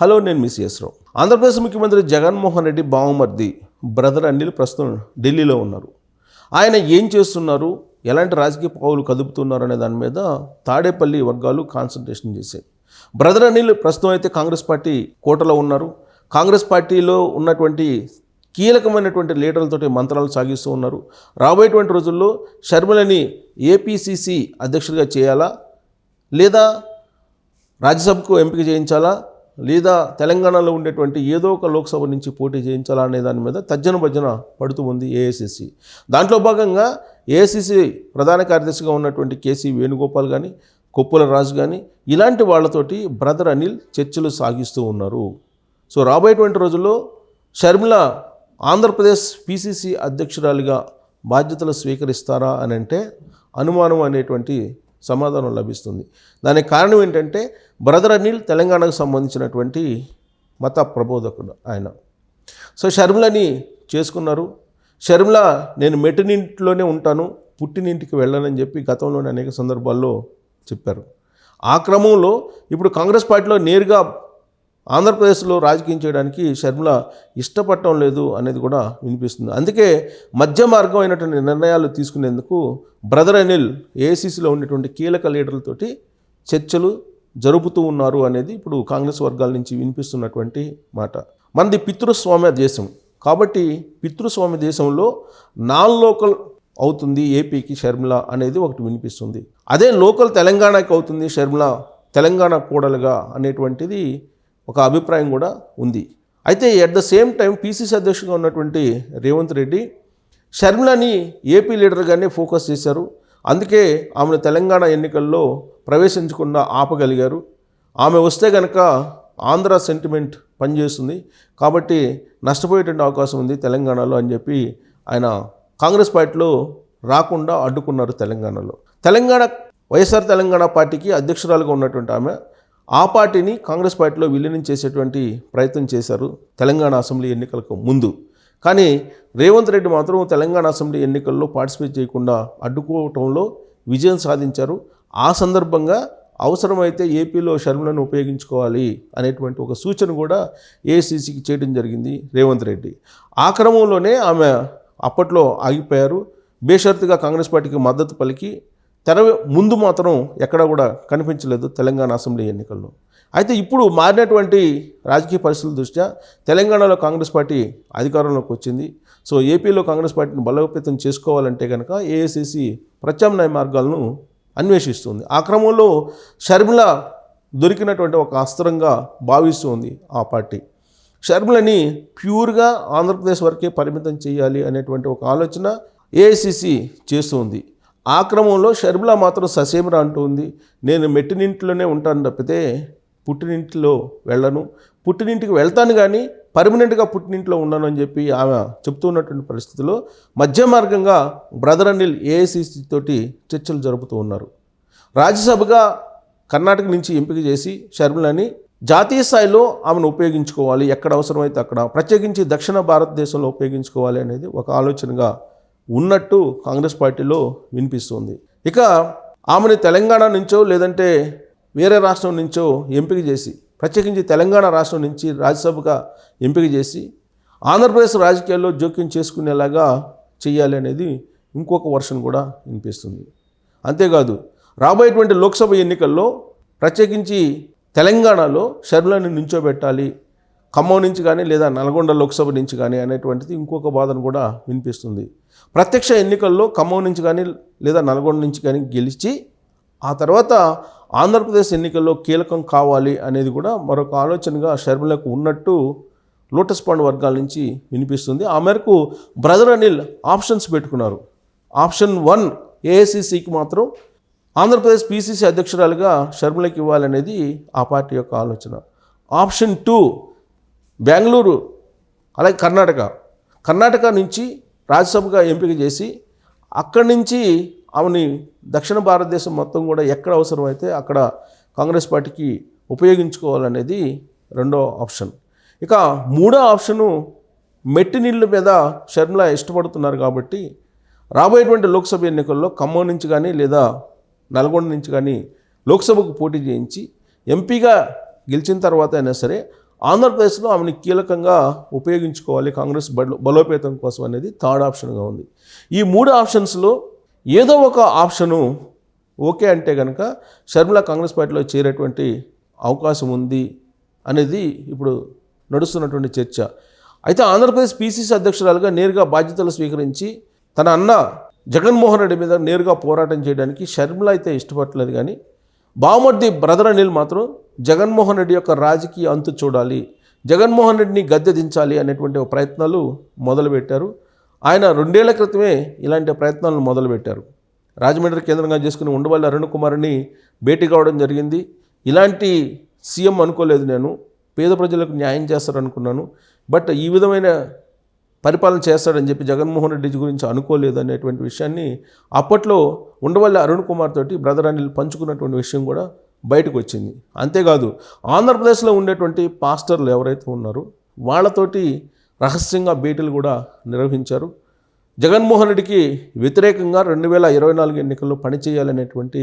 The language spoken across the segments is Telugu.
హలో నేను మిస్ రావు. ఆంధ్రప్రదేశ్ ముఖ్యమంత్రి జగన్మోహన్ రెడ్డి బావమర్ది బ్రదర్ అనిల్ ప్రస్తుతం ఢిల్లీలో ఉన్నారు. ఆయన ఏం చేస్తున్నారు? ఎలాంటి రాజకీయ పావులు కదుపుతున్నారు అనే దాని మీద తాడేపల్లి వర్గాలు కాన్సన్ట్రేషన్ చేశాయి. బ్రదర్ అనిల్ ప్రస్తుతం అయితే కాంగ్రెస్ పార్టీ కోటలో ఉన్నారు. కాంగ్రెస్ పార్టీలో ఉన్నటువంటి కీలకమైనటువంటి లీడర్లతోటి మంత్రాలు సాగిస్తూ ఉన్నారు. రాబోయేటువంటి రోజుల్లో షర్మిలని ఏపీసీసీ అధ్యక్షుడిగా చేయాలా? లేదా రాజ్యసభకు ఎంపిక చేయించాలా? లేదా తెలంగాణలో ఉండేటువంటి ఏదో ఒక లోక్సభ నుంచి పోటీ చేయించాలా అనే దాని మీద తజ్జన భజన పడుతూ ఉంది ఏఐసిసి. దాంట్లో భాగంగా ఏఐసిసి ప్రధాన కార్యదర్శిగా ఉన్నటువంటి కేసీ వేణుగోపాల్ కానీ కొప్పుల రాజు కానీ ఇలాంటి వాళ్ళతోటి బ్రదర్ అనిల్ చర్చలు సాగిస్తూ ఉన్నారు. సో రాబోయేటువంటి రోజుల్లో షర్మిల ఆంధ్రప్రదేశ్ పిసిసి అధ్యక్షురాలిగా బాధ్యతలు స్వీకరిస్తారా అని అంటే అనుమానం అనేటువంటి సమాధానం లభిస్తుంది. దానికి కారణం ఏంటంటే బ్రదర్ అనిల్ తెలంగాణకు సంబంధించినటువంటి మత ప్రబోధకుడు ఆయన. సో షర్మిలని చేసుకున్నారు. షర్మిల నేను మెట్టినింటిలోనే ఉంటాను పుట్టినింటికి వెళ్ళనని చెప్పి గతంలోనే అనేక సందర్భాల్లో చెప్పారు. ఆ క్రమంలో ఇప్పుడు కాంగ్రెస్ పార్టీలో నేరుగా ఆంధ్రప్రదేశ్లో రాజకీయం చేయడానికి షర్మిల ఇష్టపడటం లేదు అనేది కూడా వినిపిస్తుంది. అందుకే మధ్య మార్గం అయినటువంటి నిర్ణయాలు తీసుకునేందుకు బ్రదర్ అనిల్ ఏఐసీసీలో ఉండేటువంటి కీలక లీడర్లతోటి చర్చలు జరుపుతూ ఉన్నారు అనేది ఇప్పుడు కాంగ్రెస్ వర్గాల నుంచి వినిపిస్తున్నటువంటి మాట. మనది పితృస్వామ్య దేశం. కాబట్టి పితృస్వామ్య దేశంలో నాన్ లోకల్ అవుతుంది ఏపీకి షర్మిల అనేది ఒకటి వినిపిస్తుంది. అదే లోకల్ తెలంగాణకి అవుతుంది షర్మిల తెలంగాణ కూడలుగా అనేటువంటిది ఒక అభిప్రాయం కూడా ఉంది. అయితే at the same time PCC అధ్యక్షుడిగా ఉన్నటువంటి రేవంత్ రెడ్డి షర్మిలని ఏపీ లీడర్గానే ఫోకస్ చేశారు. అందుకే ఆమెను తెలంగాణ ఎన్నికల్లో ప్రవేశించకుండా ఆపగలిగారు. ఆమె వస్తే కనుక ఆంధ్ర సెంటిమెంట్ పనిచేస్తుంది. కాబట్టి నష్టపోయేటువంటి అవకాశం ఉంది తెలంగాణలో అని చెప్పి ఆయన కాంగ్రెస్ పార్టీలో రాకుండా అడ్డుకున్నారు తెలంగాణలో. తెలంగాణ వైఎస్ఆర్ తెలంగాణ పార్టీకి అధ్యక్షురాలుగా ఉన్నటువంటి ఆమె ఆ పార్టీని కాంగ్రెస్ పార్టీలో విలీనం చేసేటువంటి ప్రయత్నం చేశారు తెలంగాణ అసెంబ్లీ ఎన్నికలకు ముందు. కానీ రేవంత్ రెడ్డి మాత్రం తెలంగాణ అసెంబ్లీ ఎన్నికల్లో పార్టిసిపేట్ చేయకుండా అడ్డుకోవటంలో విజయం సాధించారు. ఆ సందర్భంగా అవసరమైతే ఏపీలో షర్మిలను ఉపయోగించుకోవాలి అనేటువంటి ఒక సూచన కూడా ఏసీసీకి చేయడం జరిగింది రేవంత్ రెడ్డి. ఆ క్రమంలోనే ఆమె అప్పట్లో ఆగిపోయారు. బేషరతుగా కాంగ్రెస్ పార్టీకి మద్దతు పలికి తెర ముందు మాత్రం ఎక్కడా కూడా కనిపించలేదు తెలంగాణ అసెంబ్లీ ఎన్నికల్లో. అయితే ఇప్పుడు మారినటువంటి రాజకీయ పరిస్థితుల దృష్ట్యా తెలంగాణలో కాంగ్రెస్ పార్టీ అధికారంలోకి వచ్చింది. సో ఏపీలో కాంగ్రెస్ పార్టీని బలోపేతం చేసుకోవాలంటే కనుక ఏఐసిసి ప్రత్యామ్నాయ మార్గాలను అన్వేషిస్తుంది. ఆ క్రమంలో షర్మిల దొరికినటువంటి ఒక అస్త్రంగా భావిస్తుంది ఆ పార్టీ. షర్మిలని ప్యూర్గా ఆంధ్రప్రదేశ్ వరకే పరిమితం చేయాలి అనేటువంటి ఒక ఆలోచన ఏఐసిసి చేస్తుంది. ఆ క్రమంలో షర్మిల మాత్రం ససేమిర అంటూ ఉంది నేను మెట్టినింట్లోనే ఉంటాను తప్పితే పుట్టినింటిలో వెళ్ళను. పుట్టినింటికి వెళ్తాను కానీ పర్మనెంట్గా పుట్టినింటిలో ఉన్నాను అని చెప్పి ఆమె చెప్తున్నటువంటి పరిస్థితిలో మధ్య మార్గంగా బ్రదర్ అనిల్ ఏఐసిసి తోటి చర్చలు జరుపుతూ ఉన్నారు. రాజ్యసభగా కర్ణాటక నుంచి ఎంపిక చేసి షర్మిలని జాతీయ స్థాయిలో ఆమెను ఉపయోగించుకోవాలి. ఎక్కడ అవసరమైతే అక్కడ. ప్రత్యేకించి దక్షిణ భారతదేశంలో ఉపయోగించుకోవాలి అనేది ఒక ఆలోచనగా ఉన్నట్టు కాంగ్రెస్ పార్టీలో వినిపిస్తుంది. ఇక ఆమెని తెలంగాణ నుంచో లేదంటే వేరే రాష్ట్రం నుంచో ఎంపిక చేసి ప్రత్యేకించి తెలంగాణ రాష్ట్రం నుంచి రాజ్యసభగా ఎంపిక చేసి ఆంధ్రప్రదేశ్ రాజకీయాల్లో జోక్యం చేసుకునేలాగా చేయాలి అనేది ఇంకొక వర్షన్ కూడా వినిపిస్తుంది. అంతేకాదు రాబోయేటువంటి లోక్సభ ఎన్నికల్లో ప్రత్యేకించి తెలంగాణలో షర్మిలను నించోబెట్టాలి ఖమ్మం నుంచి కానీ లేదా నల్గొండ లోక్సభ నుంచి కానీ అనేటువంటిది ఇంకొక బాధను కూడా వినిపిస్తుంది. ప్రత్యక్ష ఎన్నికల్లో ఖమ్మం నుంచి కానీ లేదా నల్గొండ నుంచి కానీ గెలిచి ఆ తర్వాత ఆంధ్రప్రదేశ్ ఎన్నికల్లో కీలకం కావాలి అనేది కూడా మరొక ఆలోచనగా షర్మిలకు ఉన్నట్టు లోటస్ పాండ్ వర్గాల నుంచి వినిపిస్తుంది. ఆ మేరకు బ్రదర్ అనిల్ ఆప్షన్స్ పెట్టుకున్నారు. ఆప్షన్ వన్ ఏఐసిసికి మాత్రం ఆంధ్రప్రదేశ్ పిసిసి అధ్యక్షురాలుగా షర్మిలకి ఇవ్వాలనేది ఆ పార్టీ యొక్క ఆలోచన. ఆప్షన్ టూ బెంగళూరు అలాగే కర్ణాటక. కర్ణాటక నుంచి రాజ్యసభగా ఎంపిక చేసి అక్కడి నుంచి ఆమెని దక్షిణ భారతదేశం మొత్తం కూడా ఎక్కడ అవసరమైతే అక్కడ కాంగ్రెస్ పార్టీకి ఉపయోగించుకోవాలనేది రెండో ఆప్షన్. ఇక మూడో ఆప్షను మెట్టి నీళ్ళ మీద షర్మిల ఇష్టపడుతున్నారు కాబట్టి రాబోయేటువంటి లోక్సభ ఎన్నికల్లో ఖమ్మం నుంచి కానీ లేదా నల్గొండ నుంచి కానీ లోక్సభకు పోటీ చేయించి ఎంపీగా గెలిచిన తర్వాత అయినా సరే ఆంధ్రప్రదేశ్లో ఆమెను కీలకంగా ఉపయోగించుకోవాలి కాంగ్రెస్ బలోపేతం కోసం అనేది థర్డ్ ఆప్షన్గా ఉంది. ఈ మూడు ఆప్షన్స్లో ఏదో ఒక ఆప్షను ఓకే అంటే కనుక షర్మిల కాంగ్రెస్ పార్టీలో చేరేటువంటి అవకాశం ఉంది అనేది ఇప్పుడు నడుస్తున్నటువంటి చర్చ. అయితే ఆంధ్రప్రదేశ్ పీసీసీ అధ్యక్షురాలుగా నేరుగా బాధ్యతలు స్వీకరించి తన అన్న జగన్మోహన్ రెడ్డి మీద నేరుగా పోరాటం చేయడానికి షర్మిల అయితే ఇష్టపడలేదు కానీ బావమర్ది బ్రదర్ అనిల్ మాత్రం జగన్మోహన్ రెడ్డి యొక్క రాజకీయ అంతు చూడాలి జగన్మోహన్ రెడ్డిని గద్దె దించాలి అనేటువంటి ప్రయత్నాలు మొదలుపెట్టారు. ఆయన రెండేళ్ళ క్రితమే ఇలాంటి ప్రయత్నాలను మొదలుపెట్టారు. రాజమండ్రి కేంద్రంగా చేసుకుని ఉండవల్లి అరుణ్ కుమార్ని భేటీ కావడం జరిగింది. ఇలాంటి సీఎం అనుకోలేదు నేను. పేద ప్రజలకు న్యాయం చేస్తారనుకున్నాను. బట్ ఈ విధమైన పరిపాలన చేస్తాడని చెప్పి జగన్మోహన్ రెడ్డి గురించి అనుకోలేదు అనేటువంటి విషయాన్ని అప్పట్లో ఉండవల్లి అరుణ్ కుమార్ తోటి బ్రదర్ అనిల్ పంచుకున్నటువంటి విషయం కూడా బయటకు వచ్చింది అంతేకాదు ఆంధ్రప్రదేశ్లో ఉండేటువంటి పాస్టర్లు ఎవరైతే ఉన్నారో వాళ్ళతోటి రహస్యంగా భేటీలు కూడా నిర్వహించారు. జగన్మోహన్ రెడ్డికి వ్యతిరేకంగా రెండు వేల ఇరవై నాలుగు ఎన్నికల్లో పనిచేయాలనేటువంటి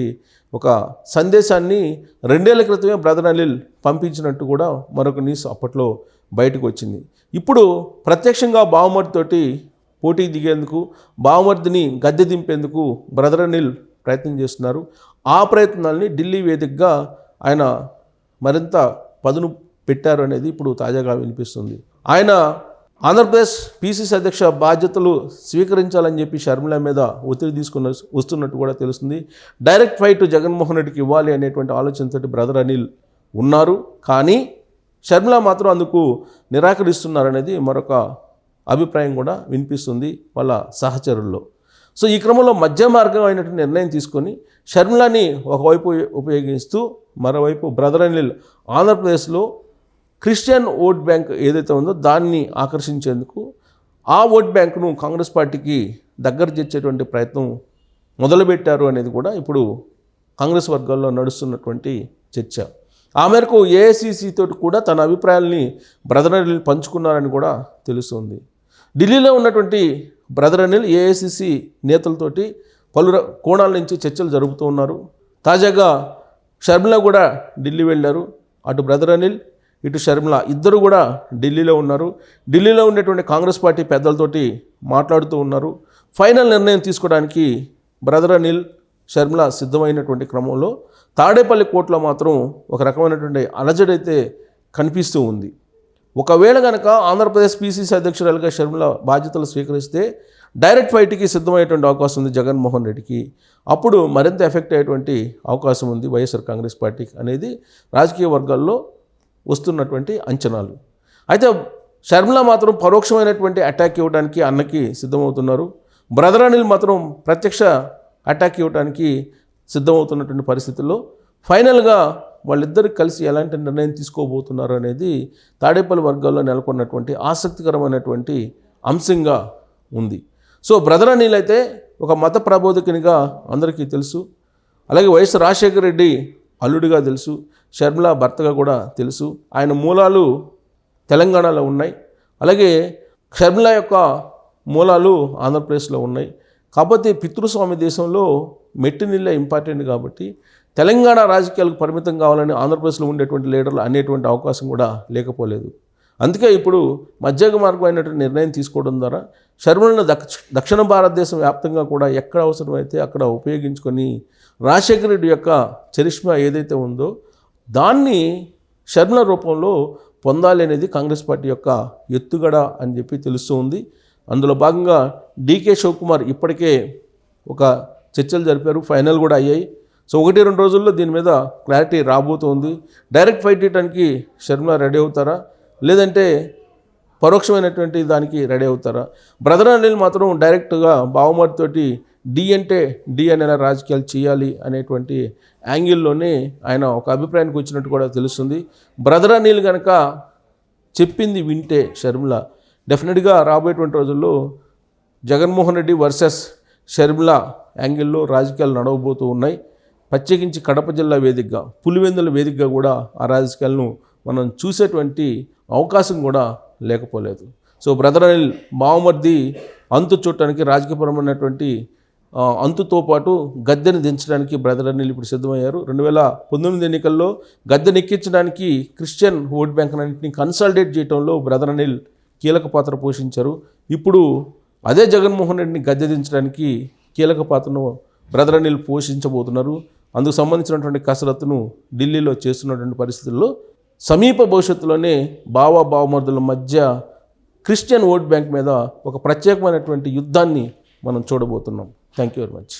ఒక సందేశాన్ని రెండేళ్ళ క్రితమే బ్రదర్ అనిల్ పంపించినట్టు కూడా మరొక న్యూస్ అప్పట్లో బయటకు వచ్చింది ఇప్పుడు ప్రత్యక్షంగా బావమర్దితోటి పోటీ దిగేందుకు బావమర్దిని గద్దె దింపేందుకు బ్రదర్ అనిల్ ప్రయత్నం చేస్తున్నారు. ఆ ప్రయత్నాల్ని ఢిల్లీ వేదికగా ఆయన మరింత పదును పెట్టారు అనేది ఇప్పుడు తాజాగా వినిపిస్తుంది. ఆయన ఆంధ్రప్రదేశ్ పీసీసీ అధ్యక్ష బాధ్యతలు స్వీకరించాలని చెప్పి షర్మిల మీద ఒత్తిడి తీసుకున్న వస్తున్నట్టు కూడా తెలుస్తుంది. డైరెక్ట్ ఫైట్ జగన్మోహన్ రెడ్డికి ఇవ్వాలి అనేటువంటి ఆలోచనతోటి బ్రదర్ అనిల్ ఉన్నారు. కానీ షర్మిల మాత్రం అందుకు నిరాకరిస్తున్నారనేది మరొక అభిప్రాయం కూడా వినిపిస్తుంది వాళ్ళ సహచరుల్లో. సో ఈ క్రమంలో మధ్య మార్గం అయినటువంటి నిర్ణయం తీసుకొని షర్మిలాని ఒకవైపు ఉపయోగిస్తూ మరోవైపు బ్రదర్ అండ్ లిల్ ఆంధ్రప్రదేశ్లో క్రిస్టియన్ ఓట్ బ్యాంక్ ఏదైతే ఉందో దాన్ని ఆకర్షించేందుకు ఆ ఓట్ బ్యాంకును కాంగ్రెస్ పార్టీకి దగ్గర చేర్చేటువంటి ప్రయత్నం మొదలుపెట్టారు అనేది కూడా ఇప్పుడు కాంగ్రెస్ వర్గాల్లో నడుస్తున్నటువంటి చర్చ. ఆ మేరకు ఏఐసిసి తోటి కూడా తన అభిప్రాయాల్ని బ్రదర్ అనిల్ పంచుకున్నారని కూడా తెలుస్తుంది. ఢిల్లీలో ఉన్నటువంటి బ్రదర్ అనిల్ ఏఐసిసి నేతలతోటి పలు కోణాల నుంచి చర్చలు జరుపుతూ ఉన్నారు. తాజాగా షర్మిల కూడా ఢిల్లీ వెళ్ళారు. అటు బ్రదర్ అనిల్ ఇటు షర్మిల ఇద్దరు కూడా ఢిల్లీలో ఉన్నారు. ఢిల్లీలో ఉండేటువంటి కాంగ్రెస్ పార్టీ పెద్దలతోటి మాట్లాడుతూ ఉన్నారు. ఫైనల్ నిర్ణయం తీసుకోవడానికి బ్రదర్ అనిల్ షర్మిల సిద్ధమైనటువంటి క్రమంలో తాడేపల్లి కోర్టులో మాత్రం ఒక రకమైనటువంటి అలజడైతే కనిపిస్తూ ఉంది. ఒకవేళ కనుక ఆంధ్రప్రదేశ్ పీసీసీ అధ్యక్షురాలుగా షర్మిల బాధ్యతలు స్వీకరిస్తే డైరెక్ట్ ఫైట్కి సిద్ధమయ్యేటువంటి అవకాశం ఉంది జగన్మోహన్ రెడ్డికి. అప్పుడు మరింత ఎఫెక్ట్ అయ్యేటువంటి అవకాశం ఉంది వైఎస్ఆర్ కాంగ్రెస్ పార్టీకి అనేది రాజకీయ వర్గాల్లో వస్తున్నటువంటి అంచనాలు. అయితే షర్మిల మాత్రం పరోక్షమైనటువంటి అటాక్ ఇవ్వడానికి అన్నకి సిద్ధమవుతున్నారు. బ్రదర్ అనిల్ మాత్రం ప్రత్యక్ష అటాక్ ఇవ్వడానికి సిద్ధమవుతున్నటువంటి పరిస్థితుల్లో ఫైనల్గా వాళ్ళిద్దరు కలిసి ఎలాంటి నిర్ణయం తీసుకోబోతున్నారు అనేది తాడేపల్లి వర్గాల్లో నెలకొన్నటువంటి ఆసక్తికరమైనటువంటి అంశంగా ఉంది. సో బ్రదర్ అనిల్ అయితే ఒక మత ప్రబోధకునిగా అందరికీ తెలుసు. అలాగే వైఎస్ రాజశేఖర రెడ్డి అల్లుడిగా తెలుసు. షర్మిల భర్తగా కూడా తెలుసు. ఆయన మూలాలు తెలంగాణలో ఉన్నాయి. అలాగే షర్మిల యొక్క మూలాలు ఆంధ్రప్రదేశ్లో ఉన్నాయి. కాకపోతే పితృస్వామి దేశంలో మెట్టి నీళ్ళే ఇంపార్టెంట్ కాబట్టి తెలంగాణ రాజకీయాలకు పరిమితం కావాలని ఆంధ్రప్రదేశ్లో ఉండేటువంటి లీడర్లు అనేటువంటి అవకాశం కూడా లేకపోలేదు. అందుకే ఇప్పుడు మధ్యగ మార్గం అయినటువంటి నిర్ణయం తీసుకోవడం ద్వారా షర్మిలను దక్ష దక్షిణ భారతదేశం వ్యాప్తంగా కూడా ఎక్కడ అవసరమైతే అక్కడ ఉపయోగించుకొని రాజశేఖర రెడ్డి యొక్క చరిష్మా ఏదైతే ఉందో దాన్ని షర్మిల రూపంలో పొందాలి అనేది కాంగ్రెస్ పార్టీ యొక్క ఎత్తుగడ అని చెప్పి తెలుస్తూ ఉంది. అందులో భాగంగా డీకే శివకుమార్ ఇప్పటికే ఒక చర్చలు జరిపారు. ఫైనల్ కూడా అయ్యాయి. సో ఒకటి రెండు రోజుల్లో దీని మీద క్లారిటీ రాబోతోంది. డైరెక్ట్ ఫైట్ చేయడానికి షర్మిల రెడీ అవుతారా? లేదంటే పరోక్షమైనటువంటి దానికి రెడీ అవుతారా? బ్రదర్ అనిల్ మాత్రం డైరెక్ట్గా బావమరితోటి డి అంటే డి అనే రాజకీయాలు చేయాలి అనేటువంటి యాంగిల్లోనే ఆయన ఒక అభిప్రాయానికి వచ్చినట్టు కూడా తెలుస్తుంది. బ్రదర్ అనిల్ కనుక చెప్పింది వింటే షర్మిల డెఫినెట్గా రాబోయేటువంటి రోజుల్లో జగన్మోహన్ రెడ్డి వర్సెస్ షర్మిల యాంగిల్లో రాజకీయాలు నడవబోతూ ఉన్నాయి. ప్రత్యేకించి కడప జిల్లా వేదికగా పులివెందుల వేదికగా కూడా ఆ రాజకీయాలను మనం చూసేటువంటి అవకాశం కూడా లేకపోలేదు. సో బ్రదర్ అనిల్ మావమర్ది అంతు చూడటానికి రాజకీయపరమైనటువంటి అంతుతో పాటు గద్దెని దించడానికి బ్రదర్ అనిల్ ఇప్పుడు సిద్ధమయ్యారు. రెండు వేల పంతొమ్మిది ఎన్నికల్లో గద్దెని ఎక్కించడానికి Christian vote bank consultate consolidate చేయడంలో బ్రదర్ అనిల్ కీలక పాత్ర పోషించారు. ఇప్పుడు అదే జగన్మోహన్ రెడ్డిని గద్దె దించడానికి కీలక పాత్రను బ్రదర్ అనిల్ పోషించబోతున్నారు. అందుకు సంబంధించినటువంటి కసరత్తును ఢిల్లీలో చేస్తున్నటువంటి పరిస్థితుల్లో సమీప భవిష్యత్తులోనే బావా బావమర్దుల మధ్య క్రిస్టియన్ ఓట్ బ్యాంక్ మీద ఒక ప్రత్యేకమైనటువంటి యుద్ధాన్ని మనం చూడబోతున్నాం. Thank you very much